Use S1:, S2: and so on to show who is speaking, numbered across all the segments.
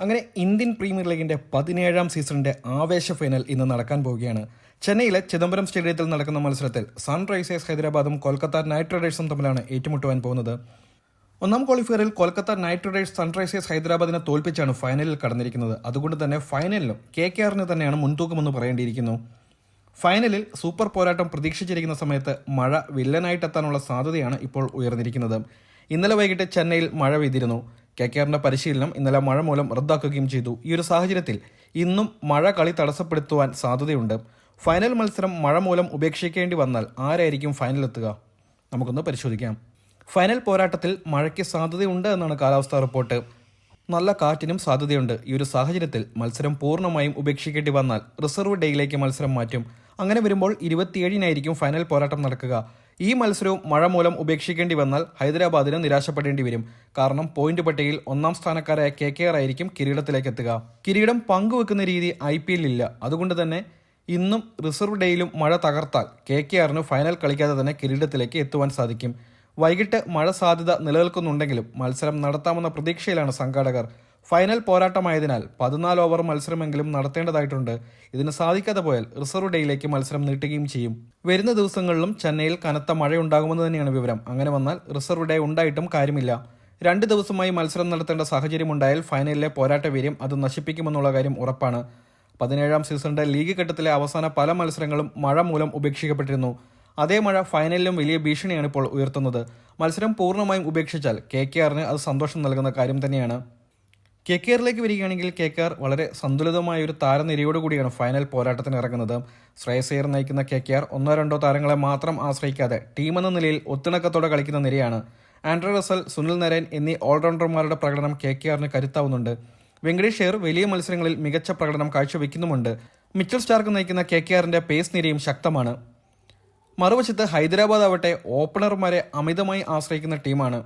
S1: അങ്ങനെ Indian premier ലീഗിന്റെ പതിനേഴാം സീസണിന്റെ ആവേശ ഫൈനൽ ഇന്ന് നടക്കാൻ പോവുകയാണ്. ചെന്നൈയിലെ ചിദംബരം സ്റ്റേഡിയത്തിൽ നടക്കുന്ന മത്സരത്തിൽ സൺറൈസേഴ്സ് ഹൈദരാബാദും കൊൽക്കത്ത നൈറ്റ് റൈഡേഴ്സും തമ്മിലാണ് ഏറ്റുമുട്ടുവാൻ പോകുന്നത്. ഒന്നാം ക്വാളിഫയറിൽ കൊൽക്കത്ത നൈറ്റ് റൈഡേഴ്സ് സൺറൈസേഴ്സ് ഹൈദരാബാദിനെ തോൽപ്പിച്ചാണ് ഫൈനലിൽ കടന്നിരിക്കുന്നത്. അതുകൊണ്ട് തന്നെ ഫൈനലിലും കെ കെ ആറിന് തന്നെയാണ് മുൻതൂക്കമെന്ന് പറയേണ്ടിയിരിക്കുന്നു. ഫൈനലിൽ സൂപ്പർ പോരാട്ടം പ്രതീക്ഷിച്ചിരിക്കുന്ന സമയത്ത് മഴ വില്ലനായിട്ടെത്താനുള്ള സാധ്യതയാണ് ഇപ്പോൾ ഉയർന്നിരിക്കുന്നത്. ഇന്നലെ വൈകിട്ട് ചെന്നൈയിൽ മഴ പെയ്തിരുന്നു. കെ കെ ആറിന്റെ പരിശീലനം ഇന്നലെ മഴ മൂലം റദ്ദാക്കുകയും ചെയ്തു. ഈ ഒരു സാഹചര്യത്തിൽ ഇന്നും മഴ കളി തടസ്സപ്പെടുത്തുവാൻ സാധ്യതയുണ്ട്. ഫൈനൽ മത്സരം മഴ മൂലം ഉപേക്ഷിക്കേണ്ടി വന്നാൽ ആരായിരിക്കും ഫൈനലെത്തുക നമുക്കൊന്ന് പരിശോധിക്കാം. ഫൈനൽ പോരാട്ടത്തിൽ മഴയ്ക്ക് സാധ്യതയുണ്ട് എന്നാണ് കാലാവസ്ഥാ റിപ്പോർട്ട്. നല്ല കാറ്റിനും സാധ്യതയുണ്ട്. ഈ ഒരു സാഹചര്യത്തിൽ മത്സരം പൂർണമായും ഉപേക്ഷിക്കേണ്ടി വന്നാൽ റിസർവ് ഡേയിലേക്ക് മത്സരം മാറ്റും. അങ്ങനെ വരുമ്പോൾ ഇരുപത്തിയേഴിനായിരിക്കും ഫൈനൽ പോരാട്ടം നടക്കുക. ഈ മത്സരവും മഴ മൂലം ഉപേക്ഷിക്കേണ്ടി വന്നാൽ ഹൈദരാബാദിന് നിരാശപ്പെടേണ്ടി വരും. കാരണം പോയിന്റ് പട്ടികയിൽ ഒന്നാം സ്ഥാനക്കാരായ കെ കെ ആർ ആയിരിക്കും കിരീടത്തിലേക്ക് എത്തുക. കിരീടം പങ്കുവെക്കുന്ന രീതി ഐ പി എല്ലില്ല അതുകൊണ്ട് തന്നെ ഇന്നും റിസർവ് ഡേയിലും മഴ തകർത്താൽ കെ കെ ആറിന് ഫൈനൽ കളിക്കാതെ തന്നെ കിരീടത്തിലേക്ക് എത്തുവാൻ സാധിക്കും. വൈകിട്ട് മഴ സാധ്യത നിലനിൽക്കുന്നുണ്ടെങ്കിലും മത്സരം നടത്താമെന്ന പ്രതീക്ഷയിലാണ് സംഘാടകർ. ഫൈനൽ പോരാട്ടമായതിനാൽ പതിനാല് ഓവർ മത്സരമെങ്കിലും നടത്തേണ്ടതായിട്ടുണ്ട്. ഇതിന് സാധിക്കാതെ പോയാൽ റിസർവ് ഡേയിലേക്ക് മത്സരം നീട്ടുകയും ചെയ്യും. വരുന്ന ദിവസങ്ങളിലും ചെന്നൈയിൽ കനത്ത മഴയുണ്ടാകുമെന്ന് തന്നെയാണ് വിവരം. അങ്ങനെ വന്നാൽ റിസർവ് ഡേ ഉണ്ടായിട്ടും കാര്യമില്ല. രണ്ട് ദിവസമായി മത്സരം നടത്തേണ്ട സാഹചര്യമുണ്ടായാൽ ഫൈനലിലെ പോരാട്ട വീര്യം അത് നശിപ്പിക്കുമെന്നുള്ള കാര്യം ഉറപ്പാണ്. പതിനേഴാം സീസണിന്റെ ലീഗ് ഘട്ടത്തിലെ അവസാന പല മത്സരങ്ങളും മഴ മൂലം ഉപേക്ഷിക്കപ്പെട്ടിരുന്നു. അതേ മഴ ഫൈനലിലും വലിയ ഭീഷണിയാണ് ഇപ്പോൾ ഉയർത്തുന്നത്. മത്സരം പൂർണമായും ഉപേക്ഷിച്ചാൽ കെ കെ ആറിന് അത് സന്തോഷം നൽകുന്ന കാര്യം തന്നെയാണ്. കെ കെ ആറിലേക്ക് വരികയാണെങ്കിൽ കെ കെ ആർ വളരെ സന്തുലിതമായ ഒരു താരനിരയോട് കൂടിയാണ് ഫൈനൽ പോരാട്ടത്തിന് ഇറങ്ങുന്നത്. ശ്രേയസ് അയ്യർ നയിക്കുന്ന കെ കെ ആർ ഒന്നോ രണ്ടോ താരങ്ങളെ മാത്രം ആശ്രയിക്കാതെ ടീമെന്ന നിലയിൽ ഒത്തിണക്കത്തോടെ കളിക്കുന്ന നിരയാണ്. ആൻഡ്രോ റസൽ സുനിൽ നരേൻ എന്നീ ഓൾറൗണ്ടർമാരുടെ പ്രകടനം കെ കെ ആറിന് കരുത്താവുന്നുണ്ട്. വെങ്കടേഷ് അയ്യർ വലിയ മത്സരങ്ങളിൽ മികച്ച പ്രകടനം കാഴ്ചവെക്കുന്നുമുണ്ട്. മിച്ചൽ സ്റ്റാർക്ക് നയിക്കുന്ന കെ കെ ആറിന്റെ പേസ് നിരയും ശക്തമാണ്. മറുവശത്ത് ഹൈദരാബാദ് ആവട്ടെ ഓപ്പണർമാരെ അമിതമായി ആശ്രയിക്കുന്ന ടീമാണ്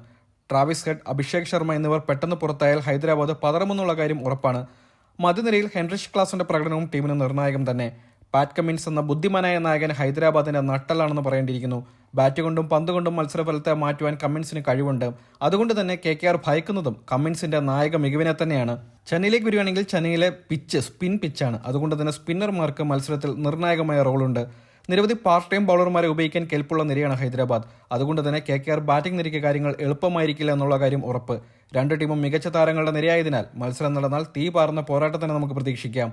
S1: ട്രാവിസ് ഹെഡ് അഭിഷേക് ശർമ്മ എന്നിവർ പെട്ടെന്ന് പുറത്തായാൽ ഹൈദരാബാദ് പതറുമെന്നുള്ള കാര്യം ഉറപ്പാണ്. മധ്യനിരയിൽ ഹെൻറിഷ് ക്ലാസിന്റെ പ്രകടനവും ടീമിന് നിർണായകം തന്നെ. പാറ്റ് കമ്മിൻസ് എന്ന ബുദ്ധിമാനായ നായകൻ ഹൈദരാബാദിന്റെ നട്ടലാണെന്ന് പറയേണ്ടിയിരിക്കുന്നു. ബാറ്റ് കൊണ്ടും പന്ത് കൊണ്ടും മത്സരഫലത്തെ മാറ്റുവാൻ കമ്മിൻസിന് കഴിവുണ്ട്. അതുകൊണ്ട് തന്നെ കെ കെ ആർ ഭയക്കുന്നതും കമ്മിൻസിന്റെ നായക മികവിനെ തന്നെയാണ്. ചെന്നൈയിലേക്ക് വരികയാണെങ്കിൽ ചെന്നൈയിലെ പിച്ച് സ്പിൻ പിച്ചാണ് അതുകൊണ്ട് തന്നെ സ്പിന്നർമാർക്ക് മത്സരത്തിൽ നിർണായകമായ റോളുണ്ട് നിരവധി പാർട്ട് ടൈം ബൗളർമാരെ ഉപയോഗിക്കാൻ കെൽപ്പുള്ള നിരയാണ് ഹൈദരാബാദ്. അതുകൊണ്ട് തന്നെ കെ കെ ആർ ബാറ്റിംഗ് നിരയ്ക്ക് കാര്യങ്ങൾ എളുപ്പമായിരിക്കില്ല എന്നുള്ള കാര്യം ഉറപ്പ്. രണ്ട് ടീമും മികച്ച താരങ്ങളുടെ നിരയായതിനാൽ മത്സരം നടന്നാൽ തീ പാർന്ന തന്നെ നമുക്ക് പ്രതീക്ഷിക്കാം.